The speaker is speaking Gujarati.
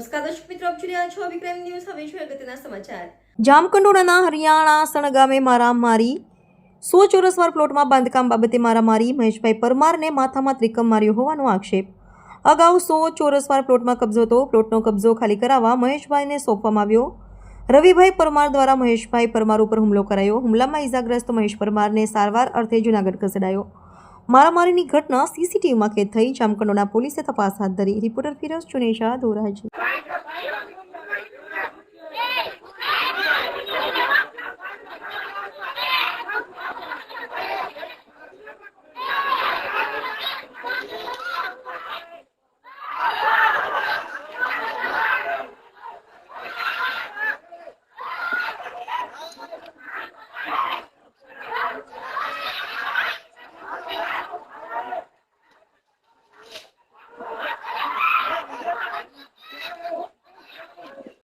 નમસ્કાર દર્શક મિત્રો, આપ જોઈ રહ્યા છો વિક્રમ ન્યૂઝ. હવે જોઈએ અગત્યના સમાચાર. જામકંડોળાના હરિયાણા સણગામે મારામારી. સો ચોરસવાર પ્લોટમાં બાંધકામ બાબતે મારામારી. મહેશભાઈ પરમારને માથામાં ત્રિકમ માર્યો હોવાનો આક્ષેપ. અગાઉ સો ચોરસવાર પ્લોટમાં કબજો હતો. પ્લોટનો કબજો ખાલી કરાવવા મહેશભાઈને સોંપવામાં આવ્યો. રવિભાઈ પરમાર દ્વારા મહેશભાઈ પરમાર ઉપર હુમલો કરાયો. હુમલામાં ઇજાગ્રસ્ત મહેશ પરમારને સારવાર અર્થે જૂનાગઢ ખસેડાયો. મારામારીની ઘટના સીસીટીવીમાં કેદ થઈ. જામકંડોના પોલીસે તપાસ હાથ ધરી. રિપોર્ટર ફિરોઝ ચુનેશા ધોરાજી.